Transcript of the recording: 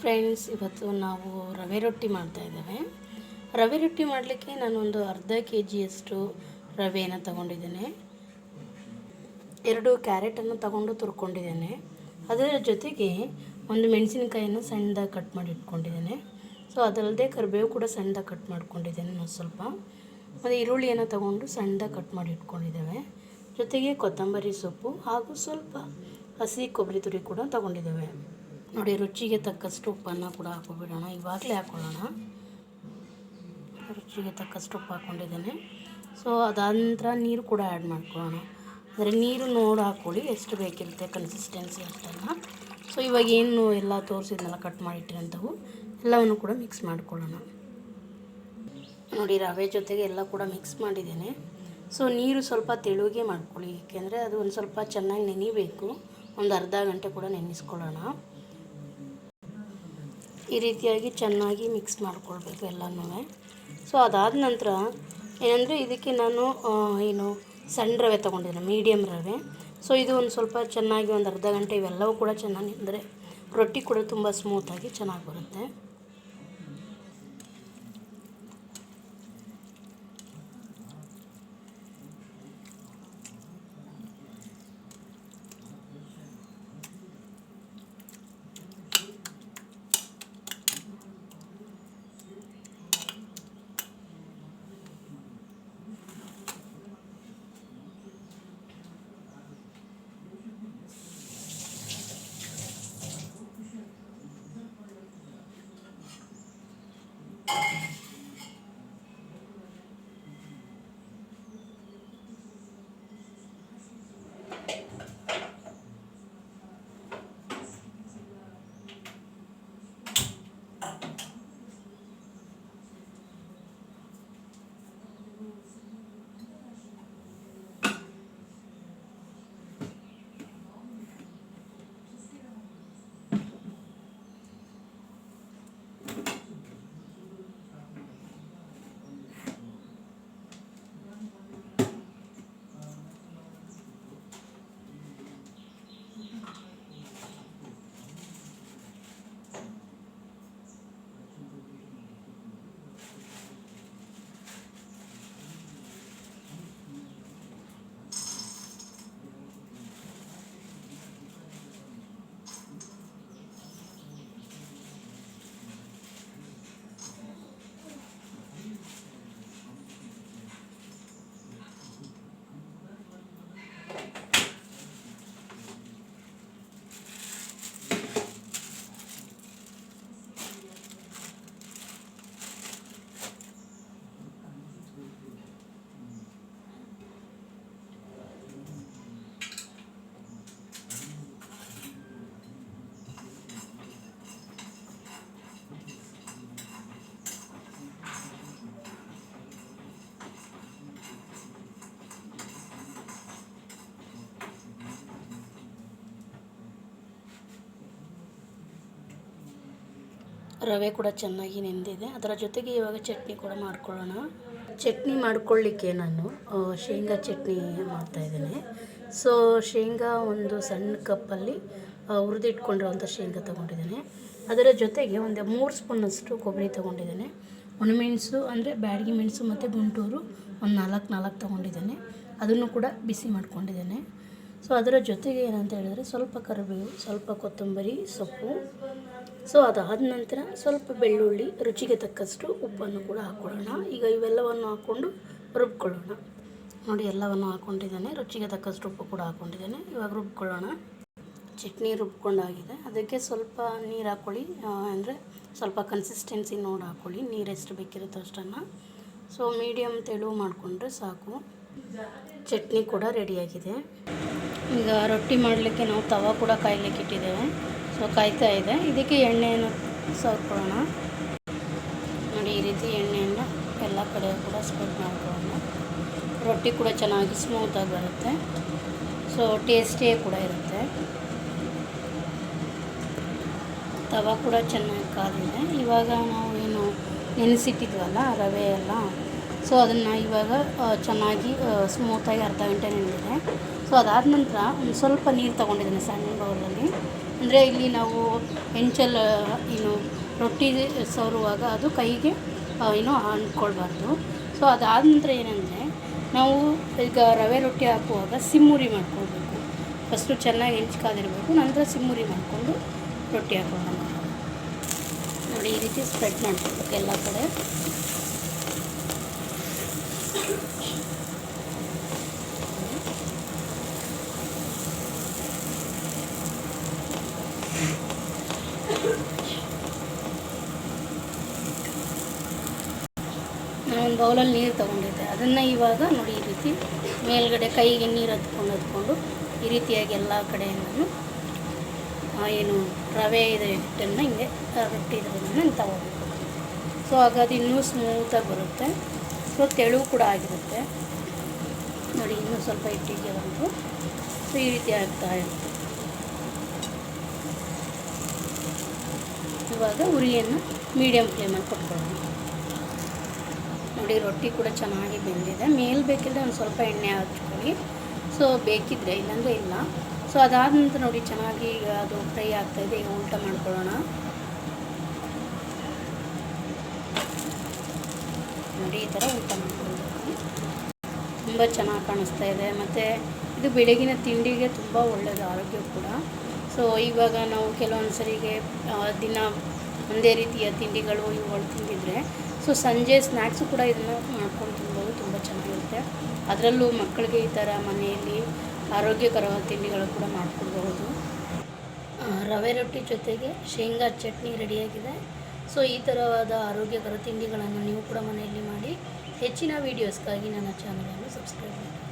Friends, ಇವತ್ತು ನಾವು ರವೆ ರೊಟ್ಟಿ ಮಾಡ್ತಾ ಇದ್ದೇವೆ. ರವೆ ರೊಟ್ಟಿ ಮಾಡಲಿಕ್ಕೆ ನಾನೊಂದು ಅರ್ಧ ಕೆ ಜಿಯಷ್ಟು ರವೆಯನ್ನು ತಗೊಂಡಿದ್ದೇನೆ. ಎರಡು ಕ್ಯಾರೆಟನ್ನು ತಗೊಂಡು ತುರ್ಕೊಂಡಿದ್ದೇನೆ. ಅದರ ಜೊತೆಗೆ ಒಂದು ಮೆಣಸಿನಕಾಯಿಯನ್ನು ಸಣ್ಣದಾಗಿ ಕಟ್ ಮಾಡಿ ಇಟ್ಕೊಂಡಿದ್ದೇನೆ. ಸೊ ಅದಲ್ಲದೆ ಕರಿಬೇವು ಕೂಡ ಸಣ್ಣದಾಗಿ ಕಟ್ ಮಾಡ್ಕೊಂಡಿದ್ದೇನೆ ನಾನು ಸ್ವಲ್ಪ. ಮತ್ತು ಈರುಳ್ಳಿಯನ್ನು ತಗೊಂಡು ಸಣ್ಣದಾಗಿ ಕಟ್ ಮಾಡಿ ಇಟ್ಕೊಂಡಿದ್ದೇವೆ. ಜೊತೆಗೆ ಕೊತ್ತಂಬರಿ ಸೊಪ್ಪು ಹಾಗೂ ಸ್ವಲ್ಪ ಹಸಿ ಕೊಬ್ಬರಿ ತುರಿ ಕೂಡ ತಗೊಂಡಿದ್ದೇವೆ. ನೋಡಿ, ರುಚಿಗೆ ತಕ್ಕಷ್ಟು ಉಪ್ಪನ್ನು ಕೂಡ ಹಾಕೊಬಿಡೋಣ ಇವಾಗಲೇ ಹಾಕ್ಕೊಳ್ಳೋಣ. ರುಚಿಗೆ ತಕ್ಕಷ್ಟು ಉಪ್ಪು ಹಾಕ್ಕೊಂಡಿದ್ದೇನೆ. ಸೊ ಅದಾದ ನಂತರ ನೀರು ಕೂಡ ಆ್ಯಡ್ ಮಾಡ್ಕೊಳ್ಳೋಣ. ಅಂದರೆ ನೀರು ನೋಡಿ ಹಾಕ್ಕೊಳ್ಳಿ, ಎಷ್ಟು ಬೇಕಿರುತ್ತೆ ಕನ್ಸಿಸ್ಟೆನ್ಸಿ ಅಷ್ಟೆಲ್ಲ ಸೊ ಇವಾಗ ಏನು ಎಲ್ಲ ತೋರಿಸಿದ್ನೆಲ್ಲ ಕಟ್ ಮಾಡಿಟ್ಟಿರೋಂಥವು ಎಲ್ಲವನ್ನು ಕೂಡ ಮಿಕ್ಸ್ ಮಾಡ್ಕೊಳ್ಳೋಣ. ನೋಡಿ, ರವೆ ಜೊತೆಗೆ ಎಲ್ಲ ಕೂಡ ಮಿಕ್ಸ್ ಮಾಡಿದ್ದೇನೆ. ಸೊ ನೀರು ಸ್ವಲ್ಪ ತೆಳುಗೆ ಮಾಡ್ಕೊಳ್ಳಿ. ಏಕೆಂದರೆ ಅದು ಒಂದು ಸ್ವಲ್ಪ ಚೆನ್ನಾಗಿ ನೆನಿಬೇಕು. ಒಂದು ಅರ್ಧ ಗಂಟೆ ಕೂಡ ನೆನೆಸ್ಕೊಳ್ಳೋಣ. ಈ ರೀತಿಯಾಗಿ ಚೆನ್ನಾಗಿ ಮಿಕ್ಸ್ ಮಾಡ್ಕೊಳ್ಬೇಕು ಎಲ್ಲನೂ. ಸೊ ಅದಾದ ನಂತರ ಏನಂದರೆ ಇದಕ್ಕೆ ನಾನು ಏನು ಸಣ್ಣ ರವೆ ತೊಗೊಂಡಿದ್ದೀನಿ ಮೀಡಿಯಮ್ ರವೆ. ಸೊ ಇದು ಒಂದು ಸ್ವಲ್ಪ ಚೆನ್ನಾಗಿ ಒಂದು ಅರ್ಧ ಗಂಟೆ ಇವೆಲ್ಲವೂ ಕೂಡ ಚೆನ್ನಾಗಿ, ಅಂದರೆ ರೊಟ್ಟಿ ಕೂಡ ತುಂಬ ಸ್ಮೂತಾಗಿ ಚೆನ್ನಾಗಿ ಬರುತ್ತೆ. ರವೆ ಕೂಡ ಚೆನ್ನಾಗಿ ನೆಂದಿದೆ. ಅದರ ಜೊತೆಗೆ ಇವಾಗ ಚಟ್ನಿ ಕೂಡ ಮಾಡ್ಕೊಳ್ಳೋಣ. ಚಟ್ನಿ ಮಾಡ್ಕೊಳ್ಳಿಕ್ಕೆ ನಾನು ಶೇಂಗಾ ಚಟ್ನಿ ಮಾಡ್ತಾಯಿದ್ದೇನೆ ಸೊ ಶೇಂಗಾ ಒಂದು ಸಣ್ಣ ಕಪ್ಪಲ್ಲಿ ಹುರಿದಿಟ್ಕೊಂಡಿರುವಂಥ ಶೇಂಗಾ ತೊಗೊಂಡಿದ್ದೇನೆ. ಅದರ ಜೊತೆಗೆ ಒಂದು ಮೂರು ಸ್ಪೂನಷ್ಟು ಕೊಬ್ಬರಿ ತೊಗೊಂಡಿದ್ದೇನೆ. ಒಣಮೆಣಸು ಅಂದರೆ ಬ್ಯಾಡಗಿ ಮೆಣಸು ಮತ್ತು ಗುಂಟೂರು ಒಂದು ನಾಲ್ಕು ನಾಲ್ಕು ತೊಗೊಂಡಿದ್ದೇನೆ. ಅದನ್ನು ಕೂಡ ಬಿಸಿ ಮಾಡ್ಕೊಂಡಿದ್ದೇನೆ. ಸೊ ಅದರ ಜೊತೆಗೆ ಏನಂತ ಹೇಳಿದ್ರೆ ಸ್ವಲ್ಪ ಕರಿಬೇವು, ಸ್ವಲ್ಪ ಕೊತ್ತಂಬರಿ, ಸೊಪ್ಪು. ಸೊ ಅದಾದ ನಂತರ ಸ್ವಲ್ಪ ಬೆಳ್ಳುಳ್ಳಿ, ರುಚಿಗೆ ತಕ್ಕಷ್ಟು ಉಪ್ಪನ್ನು ಕೂಡ ಹಾಕ್ಕೊಳ್ಳೋಣ. ಈಗ ಇವೆಲ್ಲವನ್ನು ಹಾಕ್ಕೊಂಡು ರುಬ್ಕೊಳ್ಳೋಣ. ನೋಡಿ, ಎಲ್ಲವನ್ನು ಹಾಕ್ಕೊಂಡಿದ್ದೇನೆ. ರುಚಿಗೆ ತಕ್ಕಷ್ಟು ಉಪ್ಪು ಕೂಡ ಹಾಕ್ಕೊಂಡಿದ್ದೇನೆ. ಇವಾಗ ರುಬ್ಕೊಳ್ಳೋಣ. ಚಟ್ನಿ ರುಬ್ಕೊಂಡಾಗಿದೆ. ಅದಕ್ಕೆ ಸ್ವಲ್ಪ ನೀರು ಹಾಕ್ಕೊಳ್ಳಿ. ಅಂದರೆ ಸ್ವಲ್ಪ ಕನ್ಸಿಸ್ಟೆನ್ಸಿ ನೋಡಿ ಹಾಕ್ಕೊಳ್ಳಿ. ನೀರು ಎಷ್ಟು ಬೇಕಿರುತ್ತೋ ಅಷ್ಟನ್ನು. ಸೊ ಮೀಡಿಯಮ್ ತೆಳು ಮಾಡಿಕೊಂಡ್ರೆ ಸಾಕು. ಚಟ್ನಿ ಕೂಡ ರೆಡಿಯಾಗಿದೆ ಈಗ ರೊಟ್ಟಿ ಮಾಡಲಿಕ್ಕೆ ನಾವು ತವ ಕೂಡ ಕಾಯ್ಲಿಕ್ಕೆ ಇಟ್ಟಿದ್ದೇವೆ. ಸೊ, ಕಾಯ್ತಾ ಇದೆ. ಇದಕ್ಕೆ ಎಣ್ಣೆಯನ್ನು ಸವರ್ಕೊಳ್ಳೋಣ ನೋಡಿ, ಈ ರೀತಿ ಎಣ್ಣೆಯನ್ನು ಎಲ್ಲ ಕಡೆ ಕೂಡ ಸ್ಪ್ರೆಡ್ ಮಾಡ್ಕೊಳ್ಳೋಣ. ರೊಟ್ಟಿ ಕೂಡ ಚೆನ್ನಾಗಿ ಸ್ಮೂತಾಗಿ ಬರುತ್ತೆ. ಸೊ ಟೇಸ್ಟಿಯೇ ಕೂಡ ಇರುತ್ತೆ. ತವ ಕೂಡ ಚೆನ್ನಾಗಿ ಕಾದಿದೆ. ಇವಾಗ ನಾವು ಏನು ನೆನೆಸಿಟ್ಟಿದ್ವಲ್ಲ, ರವೆ ಎಲ್ಲ. ಸೊ, ಅದನ್ನು ಇವಾಗ ಚೆನ್ನಾಗಿ ಸ್ಮೂತಾಗಿ ಅರ್ಧ ಗಂಟೆ ನೆನೆದಿದೆ ಸೊ ಅದಾದ ನಂತರ ಒಂದು ಸ್ವಲ್ಪ ನೀರು ತೊಗೊಂಡಿದ್ದೀನಿ ಸಣ್ಣ ಬೌಲಲ್ಲಿ. ಅಂದರೆ ಇಲ್ಲಿ ನಾವು ಹೆಂಚಲ್ ಏನು ರೊಟ್ಟಿ ಸವರುವಾಗ ಅದು ಕೈಗೆ ಏನು ಅಂಟ್ಕೊಳ್ಬಾರ್ದು. ಸೊ ಅದಾದ ನಂತರ ಏನಂದರೆ, ನಾವು ಈಗ ರವೆ ರೊಟ್ಟಿ ಹಾಕುವಾಗ ಸಿಮ್ಮುರಿ ಮಾಡ್ಕೊಳ್ಬೇಕು. ಫಸ್ಟು ಚೆನ್ನಾಗಿ ಹೆಂಚ್ಕಾದಿರಬೇಕು ನಂತರ ಸಿಮ್ಮುರಿ ಮಾಡಿಕೊಂಡು ರೊಟ್ಟಿ ಹಾಕೋಣ. ನೋಡಿ, ಈ ರೀತಿ ಸ್ಪ್ರೆಡ್ ಮಾಡ್ಕೊಳ್ಬೇಕು ಎಲ್ಲ ಕಡೆ. ನಾನೊಂದು ಬೌಲಲ್ಲಿ ನೀರು ತೊಗೊಂಡಿದ್ದೆ. ಅದನ್ನು ಇವಾಗ ನೋಡಿ ಈ ರೀತಿ ಮೇಲ್ಗಡೆ ಕೈಗೆ ನೀರು ಹತ್ಕೊಂಡು ಹತ್ಕೊಂಡು ಈ ರೀತಿಯಾಗಿ ಎಲ್ಲ ಕಡೆಯಿಂದಲೂ ಏನು ರವೆ ಇದೆ, ಹಿಟ್ಟನ್ನು ಹಿಂಗೆ ನಾನು ತಗೋಬೇಕು. ಸೊ ಹಾಗಾದ್ರೆ ಇನ್ನೂ ಸ್ಮೂತಾಗಿ ಬರುತ್ತೆ. ಸೊ ತೆಳು ಕೂಡ ಆಗಿರುತ್ತೆ. ನೋಡಿ, ಇನ್ನೂ ಸ್ವಲ್ಪ ಹಿಟ್ಟಿಗೆ ಬಂದು ಸೊ ಈ ರೀತಿ ಆಗ್ತಾ ಇವಾಗ ಉರಿಯನ್ನು ಮೀಡಿಯಮ್ ಫ್ಲೇಮಲ್ಲಿ ಕೊಟ್ಕೊಳ್ಳೋಣ ನೋಡಿ, ರೊಟ್ಟಿ ಕೂಡ ಚೆನ್ನಾಗಿ ಬೆಂದಿದೆ. ಮೇಲೆ ಬೇಕಿದ್ರೆ ಒಂದು ಸ್ವಲ್ಪ ಎಣ್ಣೆ ಹಚ್ಕೊಳ್ಳಿ ಸೊ ಬೇಕಿದ್ರೆ, ಇಲ್ಲಾಂದರೆ ಇಲ್ಲ. ಸೊ ಅದಾದ ನಂತರ ನೋಡಿ, ಚೆನ್ನಾಗಿ ಅದು ಫ್ರೈ ಆಗ್ತಾಯಿದೆ ಈಗ ಊಟ ಮಾಡ್ಕೊಳ್ಳೋಣ. ನೋಡಿ, ಈ ಥರ ಊಟ ಮಾಡ್ಕೊಳ್ಬೇಕು ತುಂಬ ಚೆನ್ನಾಗಿ ಕಾಣಿಸ್ತಾ ಇದೆ. ಮತ್ತು ಇದು ಬೆಳಗಿನ ತಿಂಡಿಗೆ ತುಂಬ ಒಳ್ಳೆಯದು ಆರೋಗ್ಯ ಕೂಡ. ಸೊ ಇವಾಗ ನಾವು ಕೆಲವೊಂದು ಸರಿಗೆ ದಿನ ಒಂದೇ ರೀತಿಯ ತಿಂಡಿಗಳು ಇವುಗಳು ತಿಂದಿದ್ರೆ ಸೊ ಸಂಜೆ ಸ್ನ್ಯಾಕ್ಸು ಕೂಡ ಇದನ್ನು ಮಾಡ್ಕೊಂಡು ತಿನ್ಬೋದು, ತುಂಬ ಚೆನ್ನಾಗಿರುತ್ತೆ. ಅದರಲ್ಲೂ ಮಕ್ಕಳಿಗೆ ಈ ಥರ ಮನೆಯಲ್ಲಿ ಆರೋಗ್ಯಕರವಾದ ತಿಂಡಿಗಳು ಕೂಡ ಮಾಡಿಕೊಡ್ಬಹುದು. ರವೆ ರೊಟ್ಟಿ ಜೊತೆಗೆ ಶೇಂಗಾ ಚಟ್ನಿ ರೆಡಿಯಾಗಿದೆ. ಸೊ ಈ ಥರವಾದ ಆರೋಗ್ಯಕರ ತಿಂಡಿಗಳನ್ನು ನೀವು ಕೂಡ ಮನೆಯಲ್ಲಿ ಮಾಡಿ, ಹೆಚ್ಚಿನ ವೀಡಿಯೋಸ್ಗಾಗಿ ನನ್ನ ಚಾನಲನ್ನು ಸಬ್ಸ್ಕ್ರೈಬ್ ಮಾಡಿ.